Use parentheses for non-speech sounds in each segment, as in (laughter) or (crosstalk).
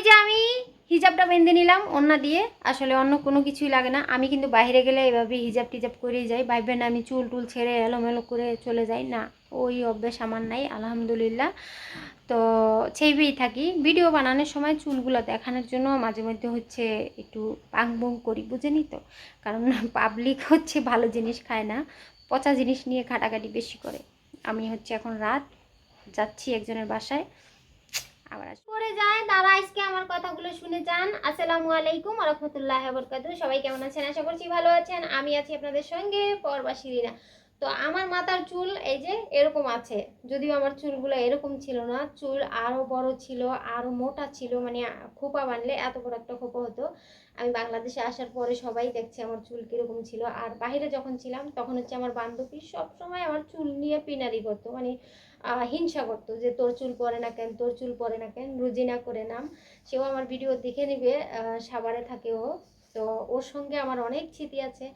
এই যে আমি হিজাবটা বেঁধে নিলাম অন্য দিয়ে। আসলে অন্য কোনো কিছুই লাগে না। আমি কিন্তু বাইরে গেলে এভাবে হিজাব টিজাব করেই যাই। ভাইবেন আমি চুল টুল ছেড়ে এলোমেলো করে চলে যাই। না, ওই অভ্যেস আমার নাই, আলহামদুলিল্লাহ। তো ছেইবেই থাকি। ভিডিও বানানোর সময় চুলগুলো দেখানোর জন্য মাঝে মধ্যে হচ্ছে একটু পাংবং করি বুঝেনি তো। কারণ পাবলিক হচ্ছে ভালো জিনিস খায় না, পচা জিনিস নিয়ে ঘাটাঘাটি বেশি করে। আমি হচ্ছে এখন রাত, যাচ্ছি একজনের বাসায়। আবার আসব। পরে যায়, তারা আজকে আমার কথাগুলো শুনে যান। আসসালামু আলাইকুম রহমতুল্লাহ বরকাতু সবাই কেমন আছেন? আশা করছি ভালো আছেন। আমি আছি আপনাদের সঙ্গে পরবাসীরা তো আমার মাথার চুল এই যে এরকম আছে। যদিও আমার চুলগুলো এরকম ছিল না। চুল আরও বড় ছিল আরও মোটা ছিল মানে খোপা বানলে এত বড় একটা খোপা হতো। আমি বাংলাদেশে আসার পরে সবাই দেখছে আমার চুল কীরকম ছিল। আর বাইরে যখন ছিলাম, তখন হচ্ছে আমার বান্ধবী সবসময় আমার চুল নিয়ে পিনারি করতো। মানে হিংসা করতো যে তোর চুল পরে না কেন, তোর চুল পরে না কেন রুজিনা করে নাম। সেও আমার ভিডিও দেখে নেবে সাভারে থাকে ও। তো ওর সঙ্গে আমার অনেক স্মৃতি আছে।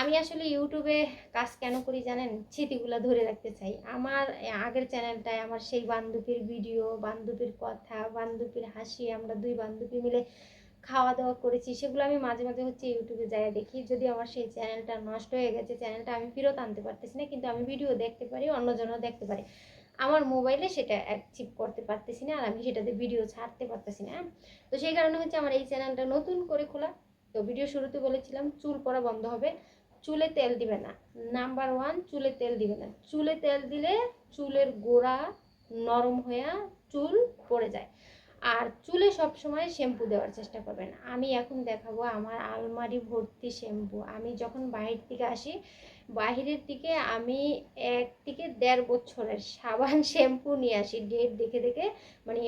আমি আসলে ইউটিউবে কাজ কেন করি জানেন? স্মৃতিগুলো ধরে রাখতে চাই। আমার আগের চ্যানেলটায় আমার সেই বান্ধবীর ভিডিও বান্ধবীর কথা, বান্ধবীর হাসি, আমরা দুই বান্ধবী মিলে খাওয়া দাওয়া করেছি, সেগুলো আমি মাঝে মাঝে হচ্ছে ইউটিউবে যাই দেখি। যদি আমার সেই চ্যানেলটা নষ্ট হয়ে গেছে চ্যানেলটা আমি ফেরত আনতে পারতেছি না, কিন্তু আমি ভিডিও দেখতে পারি, অন্যজনও দেখতে পারে। আমার মোবাইলে সেটা অ্যাচিভ করতে পারতেছি না আর আমি সেটাতে ভিডিও ছাড়তে পারতেছি না হ্যাঁ? তো সেই কারণে হচ্ছে আমার এই চ্যানেলটা নতুন করে খোলা। তো ভিডিও শুরুতে বলেছিলাম, চুল পরা বন্ধ হবে, চুলে তেল দিবে না। নাম্বার ওয়ান চুলে তেল দিবে না। চুলে তেল দিলে চুলের গোড়া নরম হয়ে চুল পড়ে যায়। আর চুলে সবসময় শ্যাম্পু দেওয়ার চেষ্টা করবেন। আমি এখন দেখাবো আমার আলমারি ভর্তি শ্যাম্পু আমি যখন বাহির থেকে আসি, বাহিরের থেকে আমি এক থেকে দেড় বছরের সাবান (laughs) শ্যাম্পু নিয়ে আসি। ডেট দেখে দেখে মানে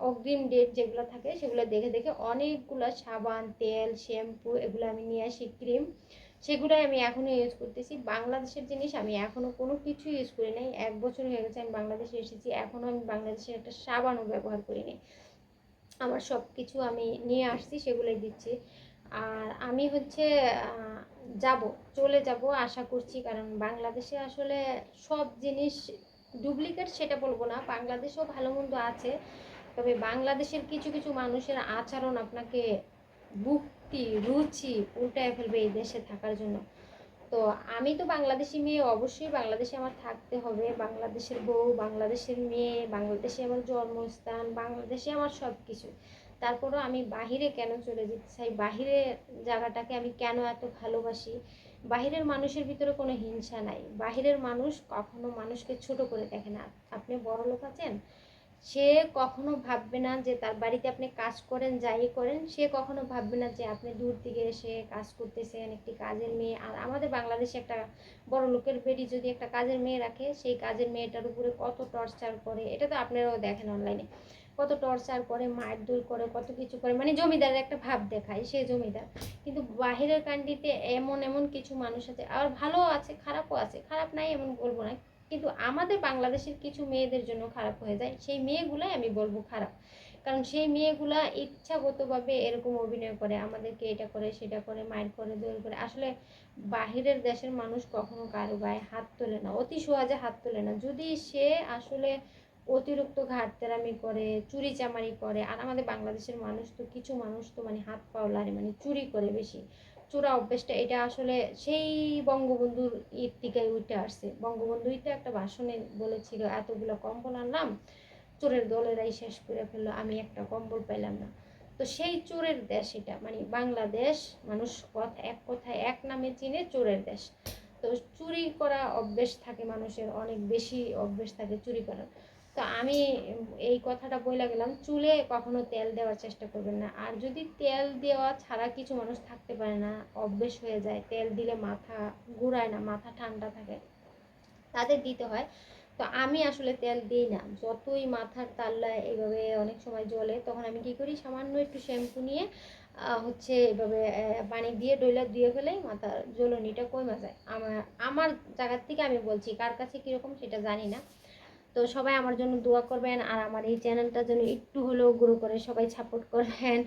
অগ্রিম ডেট যেগুলো থাকে, সেগুলো দেখে দেখে অনেকগুলো সাবান, তেল শ্যাম্পু এগুলো আমি নিয়ে আসি ক্রিম সেগুলোই আমি এখনও ইউজ করতেছি। বাংলাদেশের জিনিস আমি এখনও কোনো কিছু ইউজ করি নাই। এক বছর হয়ে গেছে আমি বাংলাদেশে এসেছি। এখনও আমি বাংলাদেশের একটা সাবানও ব্যবহার করিনি আমার সব কিছু আমি নিয়ে আসছি, সেগুলোই দিচ্ছি। আর আমি হচ্ছে যাব, চলে যাব আশা করছি, কারণ বাংলাদেশে আসলে সব জিনিস ডুপ্লিকেট সেটা বলব না, বাংলাদেশেও ভালো মন্দ আছে। তবে বাংলাদেশের কিছু কিছু মানুষের আচরণ আপনাকে ভুক্তি, রুচি উল্টায় ফেলবে এই দেশে থাকার জন্য। তো আমি তো বাংলাদেশি মেয়ে, অবশ্যই বাংলাদেশে আমার থাকতে হবে। বাংলাদেশের বউ, বাংলাদেশের মেয়ে, বাংলাদেশে আমার জন্মস্থান, বাংলাদেশে আমার সব কিছু তারপরও আমি বাহিরে কেন চলে যেতে চাই? বাহিরে জায়গাটাকে আমি কেন এত ভালোবাসি? বাহিরের মানুষের ভিতরে কোনো হিংসা নাই। বাহিরের মানুষ কখনো মানুষকে ছোট করে দেখে না। আপনি বড় লোক আছেন? সে কখনো ভাববে না যে তার বাড়িতে আপনি কাজ করেন, যাই করেন, সে কখনো ভাববে না যে আপনি দূর থেকে এসে কাজ করতেছেন, একটি কাজের মেয়ে। আর আমাদের বাংলাদেশে একটা বড় লোকের বেটি যদি একটা কাজের মেয়ে রাখে, সেই কাজের মেয়েটার উপরে কত টর্চার করে, এটা তো আপনারাও দেখেন অনলাইনে কত টর্চার করে, মারধর করে, কত কিছু করে মানে জমিদারের একটা ভাব দেখায়, সে জমিদার। কিন্তু বাহিরের কান্ট্রিতে এমন এমন কিছু মানুষ আছে, আর ভালো আছে, খারাপও আছে, খারাপ নাই এমন বলব না। কিন্তু আমাদের বাংলাদেশের কিছু মেয়েদের জন্য খারাপ হয়ে যায়। সেই মেয়েগুলাই আমি বলব খারাপ। কারণ সেই মেয়েগুলা ইচ্ছাগতভাবে এরকম অভিনয় করে, আমাদেরকে এটা করে, সেটা করে, মায়ের করে দৌড় করে। আসলে বাহিরের দেশের মানুষ কখনো কারও গায়ে হাত তোলে না, অতি সহজে হাত তোলে না। যদি সে আসলে অতিরিক্ত ঘাটতেরামি করে, চুরি চামারি করে, আর আমাদের বাংলাদেশের মানুষ তো, কিছু মানুষ তো মানে হাত পাও লারে মানে চুরি করে বেশি। চোরা অভ্যেসটা, এটা আসলে সেই বঙ্গবন্ধুর ঈদ উঠে আসছে। বঙ্গবন্ধু তো একটা ভাষণে বলেছিল, এতগুলো কম্বল আনলাম, চোরের দলেরাই শেষ করে ফেলল, আমি একটা কম্বল পেলাম না। তো সেই চোরের দেশ এটা মানে বাংলাদেশ, মানুষ কথা এক কথায় এক নামে চিনে চোরের দেশ। তো চুরি করা অভ্যেস থাকে মানুষের, অনেক বেশি অভ্যেস থাকে চুরি করার। তো আমি এই কথাটা বলে গেলাম, চুলে কখনো তেল দেওয়ার চেষ্টা করবেন না। আর যদি তেল দেওয়া ছাড়া কিছু মানুষ থাকতে পারে না, অভ্যেস হয়ে যায়, তেল দিলে মাথা ঘুরায় না, মাথা ঠান্ডা থাকে, তাদের দিতে হয়। তো আমি আসলে তেল দিই না। যতই মাথার তাল্লায় এইভাবে অনেক সময় জ্বলে, তখন আমি কি করি, সামান্য একটু শ্যাম্পু নিয়ে হচ্ছে এভাবে পানি দিয়ে, ডইলা দিয়ে ফেলেই মাথার জ্বলনিটা কমে যায়। আমার আমার জায়গার থেকে আমি বলছি, কার কাছে কীরকম সেটা জানি না। তো সবাই আমার জন্য দোয়া করবেন আর আমার এই চ্যানেলটা যেন একটু হলেও গ্রো করে সবাই সাপোর্ট করবেন।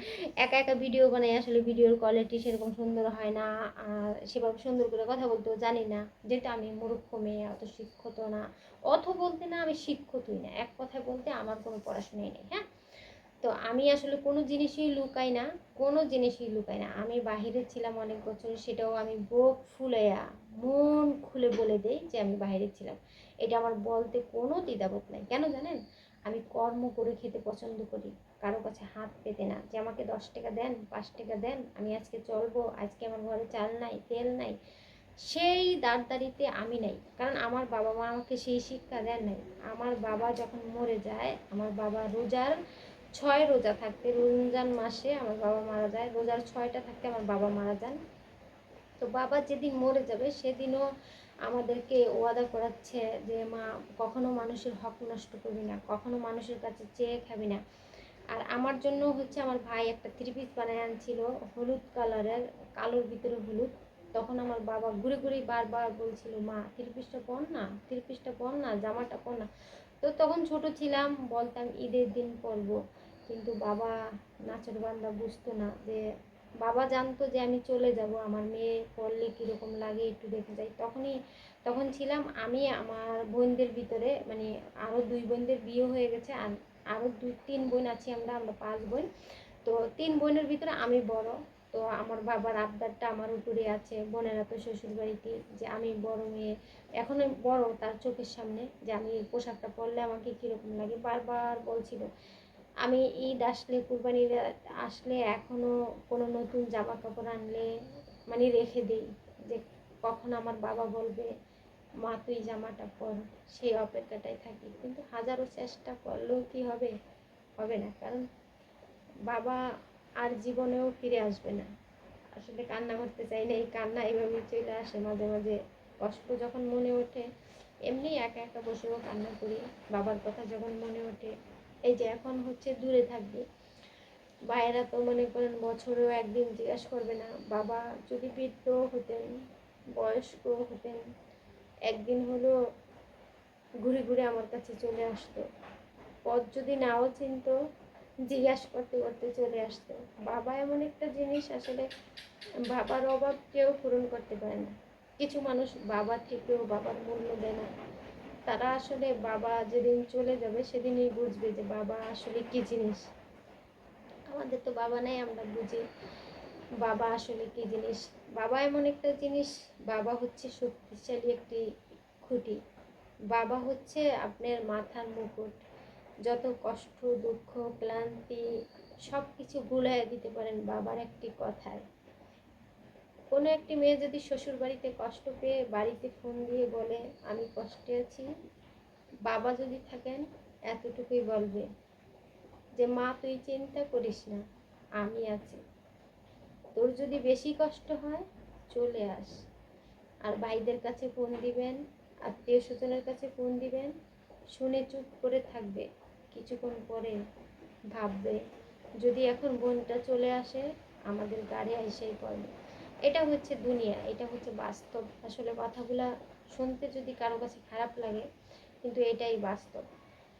একা একা ভিডিও বানাই, আসলে ভিডিওর কোয়ালিটি সেরকম সুন্দর হয় না। আর সেভাবে সুন্দর করে কথা বলতেও জানি না, যেটা আমি মূর্খ মেয়ে, অত শিক্ষিত না। অত বলতে না আমি শিক্ষিতই না, এক কথায় বলতে আমার কোনো পড়াশোনাই নেই হ্যাঁ? তো আমি আসলে কোনো জিনিসই লুকাই না, কোনো জিনিসই লুকাই না। আমি বাহিরে ছিলাম অনেক বছর, সেটাও আমি বুক ফুলেয়া মন খুলে বলে দেই যে আমি বাইরে ছিলাম। এটা আমার বলতে কোনো দ্বিধাবোধ নাই। কেন জানেন? আমি কর্ম করে খেতে পছন্দ করি। কারও কাছে হাত পেতে না। যে আমাকে দশ টাকা দেন, পাঁচ টাকা দেন, আমি আজকে চলবো, আজকে আমার ঘরে চাল নাই, তেল নাই, সেই দাঁড়দারিতে আমি নাই। কারণ আমার বাবা মা আমাকে সেই শিক্ষা দেন নাই। আমার বাবা যখন মরে যায়, আমার বাবা রোজার ছয় রোজা থাকতে, রমজান মাসে আমার বাবা মারা যায়। রোজার ছয়টা থাকতে আমার বাবা মারা যান। তো বাবা যেদিন মরে যাবে, সেদিনও আমাদেরকে ওয়াদা করাচ্ছে যে, মা, কখনো মানুষের হক নষ্ট করবি না, কখনো মানুষের কাছে চেয়ে খাবি না। আর আমার জন্য হচ্ছে আমার ভাই একটা থ্রি পিস বানায় আনছিল, হলুদ কালারের, কালোর ভিতরে হলুদ। তখন আমার বাবা ঘুরে ঘুরে বারবার বলছিল, মা থ্রি পিসটা পর না থ্রি পিসটা পর না, জামাটা পর না। তো তখন ছোট ছিলাম, বলতাম ঈদের দিন পরবো। কিন্তু বাবা নাচর বান্দা বুঝতো না যে বাবা জানতো যে আমি চলে যাব, আমার মেয়ে পড়লে কীরকম লাগে একটু দেখে যাই। তখনই, তখন ছিলাম আমি আমার বোনদের ভিতরে মানে আরও দুই বোনদের বিয়ে হয়ে গেছে, আর আরও দুই, তিন বোন আছি আমরা আমরা পাঁচ বোন। তো তিন বোনের ভিতরে আমি বড়, তো আমার বাবার আবদারটা আমার উপরে আছে, বোনেরা তো শ্বশুর বাড়িতে যে আমি বড় মেয়ে, এখনও বড় তার চোখের সামনে যে আমি পোশাকটা পরলে আমাকে কীরকম লাগে, বারবার বলছিল। আমি ঈদ আসলে কুরবানির আসলে এখনও কোনো নতুন জামা কাপড় আনলে মানে রেখে দিই। যে কখন আমার বাবা বলবে, মা, তুই জামাটা পর। সেই অপেক্ষাটাই থাকি। কিন্তু হাজারো চেষ্টা করলেও কি হবে? হবে না। কারণ বাবা আর জীবনেও ফিরে আসবে না। আসলে কান্না করতে চাই না। এই কান্না এইভাবেই চলে আসে মাঝে মাঝে। কষ্ট যখন মনে ওঠে, এমনি একা একা বসেও কান্না করি। বাবার কথা যখন মনে ওঠে এই যে এখন হচ্ছে দূরে থাকবে। ভাইয়েরা তো মনে করেন বছরেও একদিন জিজ্ঞাসা করবে না, বাবা যদি বৃদ্ধ হতেন, বয়স্ক হতেন, একদিন হলো ঘুরে ঘুরে আমার কাছে চলে আসতো। পথ যদি নাও চিনত, জিজ্ঞাসা করতে করতে চলে আসতো। বাবা এমন একটা জিনিস আসলে বাবার অভাব কেউ পূরণ করতে পারে না। কিছু মানুষ বাবা থেকেও বাবার মূল্য দেয় না। তারা আসলে বাবা যেদিন চলে যাবে সেদিনই বুঝবে যে বাবা আসলে কি জিনিস। আমাদের তো বাবা নাই, আমরা বুঝি বাবা আসলে কি জিনিস। বাবা এমন একটা জিনিস, বাবা হচ্ছে শক্তিশালী একটি খুঁটি। বাবা হচ্ছে আপনার মাথার মুকুট। যত কষ্ট, দুঃখ, ক্লান্তি সব কিছু ভুলাই দিতে পারেন বাবার একটি কথায়। কোনো একটি মেয়ে যদি শ্বশুর বাড়িতে কষ্ট পেয়ে বাড়িতে ফোন দিয়ে বলে, আমি কষ্টে আছি। বাবা যদি থাকেন, এতটুকুই বলবে যে, মা, তুই চিন্তা করিস না, আমি আছি। তোর যদি বেশি কষ্ট হয়, চলে আস। আর ভাইদের কাছে ফোন দিবেন আত্মীয় স্বজনের কাছে ফোন দিবেন, শুনে চুপ করে থাকবে। কিছুক্ষণ পরে ভাববে, যদি এখন বোনটা চলে আসে, আমাদের গাড়ি এসেই পড়বে এটা হচ্ছে দুনিয়া, এটা হচ্ছে বাস্তব। আসলে কথাগুলা শুনতে যদি কারও কাছে খারাপ লাগে, কিন্তু এটাই বাস্তব।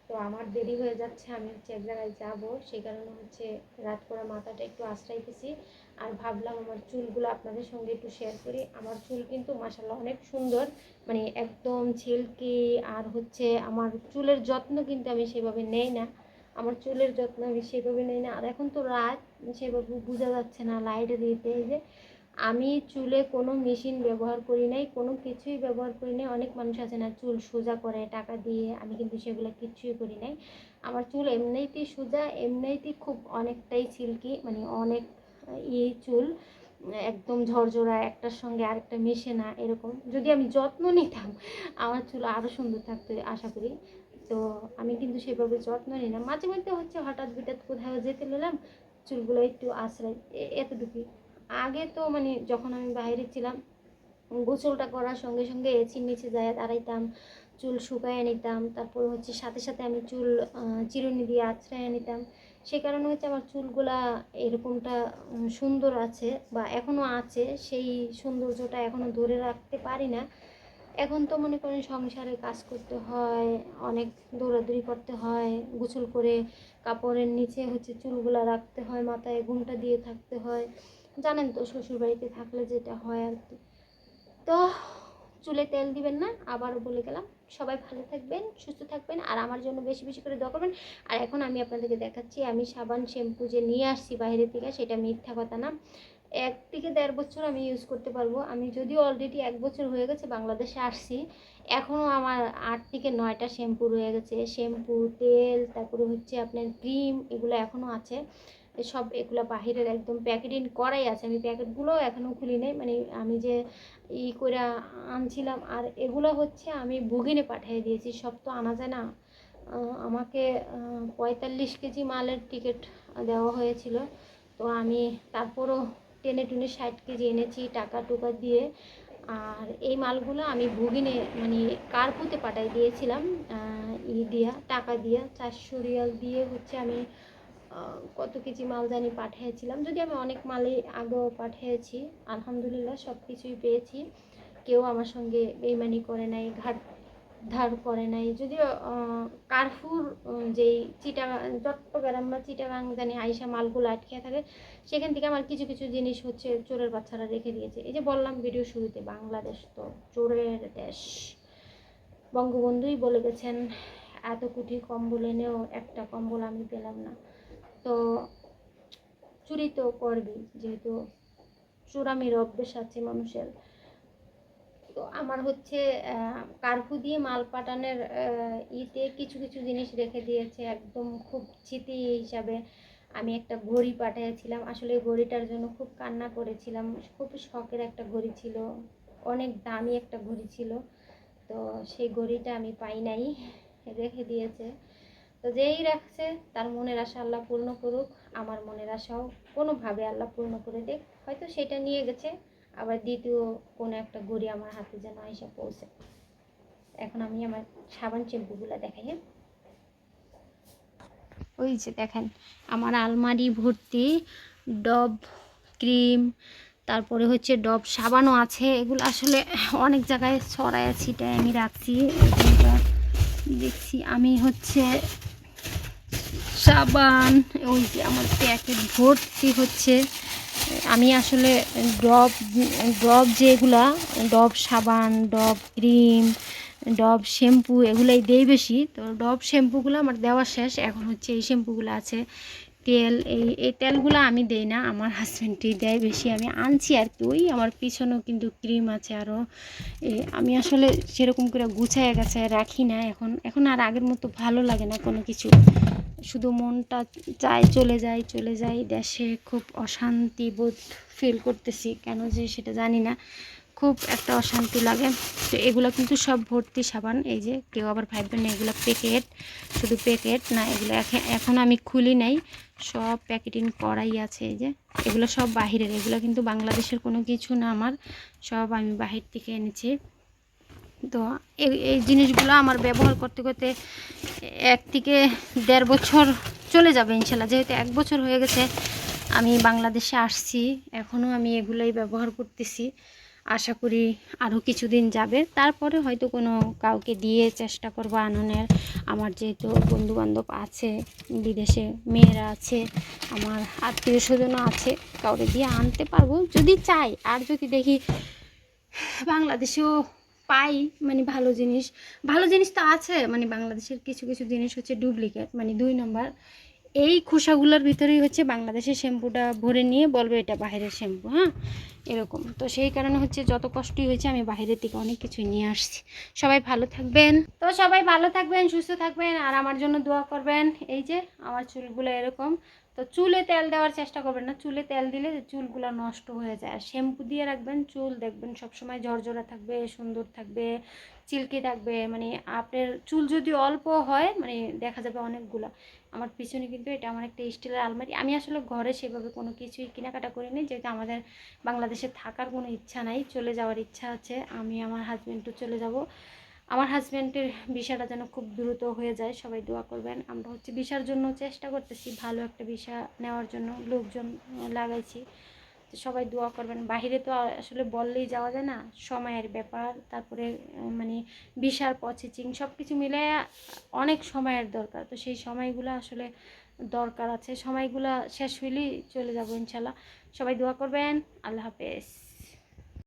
তো আমার দেরি হয়ে যাচ্ছে, আমি হচ্ছে এক জায়গায় যাব। সেই কারণে হচ্ছে রাত করা মাথাটা একটু আশ্রাইতেছি আর ভাবলাম আমার চুলগুলো আপনাদের সঙ্গে একটু শেয়ার করি। আমার চুল কিন্তু মাসাল্লাহ অনেক সুন্দর। মানে একদম ছিলকি আর হচ্ছে আমার চুলের যত্ন কিন্তু আমি সেভাবে নেই না। আমার চুলের যত্ন আমি সেভাবে নেই না। আর এখন তো রাত, সেভাবে বোঝা যাচ্ছে না লাইট দিতে যে আমি চুলে কোনো মেশিন ব্যবহার করি নাই, কোনো কিছুই ব্যবহার করি নাই। অনেক মানুষ আছে না চুল সোজা করে টাকা দিয়ে, আমি কিন্তু সেগুলো কিচ্ছুই করি নাই। আমার চুল এমনিতেই সোজা, এমনিতেই খুব অনেকটাই সিল্কি মানে অনেক ই চুল, একদম ঝরঝরা, একটার সঙ্গে আরেকটা মেশে না, এরকম। যদি আমি যত্ন নিতাম, আমার চুল আরও সুন্দর থাকতো, আশা করি। তো আমি কিন্তু সেভাবে যত্ন নিই না। মাঝে মধ্যে হচ্ছে হঠাৎ বিটাৎ কোথাও যেতে নিলাম চুলগুলো একটু আশ্রয় এতটুকুই। আগে তো মানে যখন আমি বাইরে ছিলাম, গোসলটা করার সঙ্গে সঙ্গে এসির নিচে যায় দাঁড়াইতাম, চুল শুকায় নিতাম, তারপর হচ্ছে সাথে সাথে আমি চুল চিরুনি দিয়ে আছড়ায় নিতাম। সে কারণে হচ্ছে আমার চুলগুলা এরকমটা সুন্দর আছে বা এখনও আছে, সেই সৌন্দর্যটা এখনও ধরে রাখতে পারি না। এখন তো মনে করেন সংসারে কাজ করতে হয়, অনেক দৌড়াদৌড়ি করতে হয়, গোসল করে কাপড়ের নিচে হচ্ছে চুলগুলা রাখতে হয়, মাথায় ঘুমটা দিয়ে থাকতে হয়। জানেন তো, শ্বশুরবাড়িতে থাকলে যেটা হয় আর কি। তো চুলে তেল দিবেন না আবারও বলে গেলাম, সবাই ভালো থাকবেন, সুস্থ থাকবেন, আর আমার জন্য বেশি বেশি করে দোয়া করবেন। আর এখন আমি আপনাদেরকে দেখাচ্ছি, আমি সাবান, শ্যাম্পু যে নিয়ে আসছি বাইরে থেকে, সেটা মিথ্যা কথা না। এক থেকে দেড় বছর আমি ইউজ করতে পারব। আমি যদিও অলরেডি এক বছর হয়ে গেছে বাংলাদেশে আসছি এখনও আমার আট থেকে নয়টা শ্যাম্পু রয়ে গেছে। শ্যাম্পু, তেল, তারপরে হচ্ছে আপনার ক্রিম এগুলো এখনও আছে। সব এগুলো বাহিরের একদম প্যাকেটিং করাই আছে। আমি প্যাকেটগুলো এখনও খুলি নাই। মানে আমি যে ই করে আনছিলাম আর এগুলো হচ্ছে আমি বুগিনে পাঠিয়ে দিয়েছি। সব তো আনা যায় না। আমাকে পঁয়তাল্লিশ কেজি মালের টিকিট দেওয়া হয়েছিল। তো আমি তারপরও টেনে টুনে ষাট কেজি এনেছি টাকা টুকা দিয়ে। আর এই মালগুলো আমি ভুগিনে মানে কার্পুতে পাঠাই দিয়েছিলাম ই দিয়া, টাকা দিয়া, চারশো রিয়াল দিয়ে হচ্ছে আমি কত কেজি মাল জানি পাঠিয়েছিলাম। যদি আমি অনেক মালই আগেও পাঠিয়েছি, আলহামদুলিল্লাহ সব কিছুই পেয়েছি। কেউ আমার সঙ্গে বেইমানি করে নাই, ঘাট ধার করে নাই। যদিও কারফুর যেই চিটাগাং, চট্টগ্রাম বা চিটাগাং জানি আইসা মালগুলো আটকে থাকে, সেখান থেকে আমার কিছু কিছু জিনিস হচ্ছে চোরের বাচ্চারা রেখে দিয়েছে। এই যে বললাম ভিডিও শুরুতে, বাংলাদেশ তো চোরের দেশ। বঙ্গবন্ধুই বলে গেছেন, এত কোটি কম্বল এনেও একটা কম্বল আমি পেলাম না। তো চুরি তো করবি যেহেতু চোরামির অভ্যেস আছে মানুষের। তো আমার হচ্ছে কার্ফু দিয়ে মাল পাঠানোর ইতে কিছু কিছু জিনিস রেখে দিয়েছে একদম খুব স্মৃতি হিসাবে। আমি একটা ঘড়ি পাঠিয়েছিলাম, আসলে ঘড়িটার জন্য খুব কান্না করেছিলাম। খুব শখের একটা ঘড়ি ছিল, অনেক দামি একটা ঘড়ি ছিল। তো সেই ঘড়িটা আমি পাই নাই, রেখে দিয়েছে। তো যেই রাখছে, তার মনের আশা আল্লাহ পূর্ণ করুক, আমার মনের আশাও কোনোভাবে আল্লাহ পূর্ণ করে দেখ হয়তো সেটা নিয়ে গেছে আবার দ্বিতীয় কোনো একটা ঘড়ি আমার হাতে যেন এসে পৌঁছে। এখন আমি আমার সাবান শ্যাম্পুগুলো দেখাই হ্যাঁ? ওই যে দেখেন, আমার আলমারি ভর্তি, ডব, ক্রিম, তারপরে হচ্ছে ডব, সাবানও আছে। এগুলো আসলে অনেক জায়গায় ছড়ায় ছিটায় আমি রাখছি। দেখছি আমি হচ্ছে সাবান, ওই যে আমার প্যাকেট ভর্তি হচ্ছে। আমি আসলে ডব ডব যেগুলা, ডব সাবান, ডব ক্রিম, ডব শ্যাম্পু এগুলাই দেই বেশি। তো ডব শ্যাম্পুগুলো আমার দেওয়া শেষ। এখন হচ্ছে এই শ্যাম্পুগুলো আছে। তেল, এই এই তেলগুলো আমি দেই না। আমার হাজব্যান্ডই দেয় বেশি। আমি আনছি আর কি। ওই আমার পিছনেও কিন্তু ক্রিম আছে আরও আমি আসলে সেরকম করে গুছায় গাছায় রাখি না। এখন এখন আর আগের মতো ভালো লাগে না কোনো কিছু। শুধু মনটা চায় চলে যায় চলে যায়। দেশে খুব অশান্তি বোধ ফিল করতেছি। কেন যে সেটা জানি না। খুব একটা অশান্তি লাগে। তো এগুলো কিন্তু সব ভর্তি সাবান। এই যে কেউ আবার ভাববেন না, এগুলো প্যাকেট শুধু প্যাকেট না, এগুলো এখন এখন আমি খুলি নাই। সব প্যাকেটিং করাই আছে এই যে। এগুলো সব বাহিরের। এগুলো কিন্তু বাংলাদেশের কোনো কিছু না আমার। সব আমি বাহির থেকে এনেছি। তো এই জিনিসগুলো আমার ব্যবহার করতে করতে এক থেকে দেড় বছর চলে যাবে ইনশাল্লাহ। যেহেতু এক বছর হয়ে গেছে, আমি বাংলাদেশে আসছি, এখনও আমি এগুলোই ব্যবহার করতেছি। আশা করি আরও কিছুদিন যাবে। তারপরে হয়তো কোনো কাউকে দিয়ে চেষ্টা করব আননের। আমার যেহেতু বন্ধুবান্ধব আছে, বিদেশে মেয়েরা আছে, আমার আত্মীয় স্বজনও আছে কাউকে দিয়ে আনতে পারব যদি চাই। আর যদি দেখি বাংলাদেশেও পাই মানে ভালো জিনিস। ভালো জিনিস তো আছে মানে বাংলাদেশের কিছু কিছু জিনিস হচ্ছে ডুপ্লিকেট মানে দুই নম্বর এই খোসাগুলোর ভিতরেই হচ্ছে বাংলাদেশের শ্যাম্পুটা ভরে নিয়ে বলবে এটা বাইরের শ্যাম্পু হ্যাঁ? এরকম। তো সেই কারণে হচ্ছে যত কষ্টই হয়েছে, আমি বাইরের থেকে অনেক কিছু নিয়ে আসছি। সবাই ভালো থাকবেন। তো সবাই ভালো থাকবেন, সুস্থ থাকবেন, আর আমার জন্য দোয়া করবেন। এই যে, আমার চুলগুলো এরকম। তো চুলে তেল দেওয়ার চেষ্টা করবেন না। চুলে তেল দিলে চুলগুলো নষ্ট হয়ে যায়। আর শ্যাম্পু দিয়ে রাখবেন, চুল দেখবেন সবসময় ঝরঝরা থাকবে, সুন্দর থাকবে, চিল্কি থাকবে। মানে আপনার চুল যদি অল্প হয় মানে দেখা যাবে অনেকগুলো। আমার পিছনে কিন্তু এটা আমার একটা স্টিলের আলমারি। আমি আসলে ঘরে সেভাবে কোনো কিছুই কেনাকাটা করিনি। যেহেতু আমাদের বাংলাদেশে থাকার কোনো ইচ্ছা নাই, চলে যাওয়ার ইচ্ছা আছে। আমি আমার হাজব্যান্ডও চলে যাব। আমার হাজব্যান্ডের বিষাটা যেন খুব দ্রুত হয়ে যায়, সবাই দোয়া করবেন। আমরা হচ্ছে বিষার জন্য চেষ্টা করতেছি, ভালো একটা বিষা নেওয়ার জন্য, লোকজন লাগাইছি। তো সবাই দোয়া করবেন। বাইরে তো আসলে বললেই যাওয়া যায় না, সময়ের ব্যাপার, তারপরে মানে বিষার প্রসেসিং সব কিছু মিলে অনেক সময়ের দরকার। তো সেই সময়গুলো আসলে দরকার আছে। সময়গুলো শেষ হইলেই চলে যাব ইনশাল্লাহ। সবাই দোয়া করবেন। আল্লাহ হাফেজ।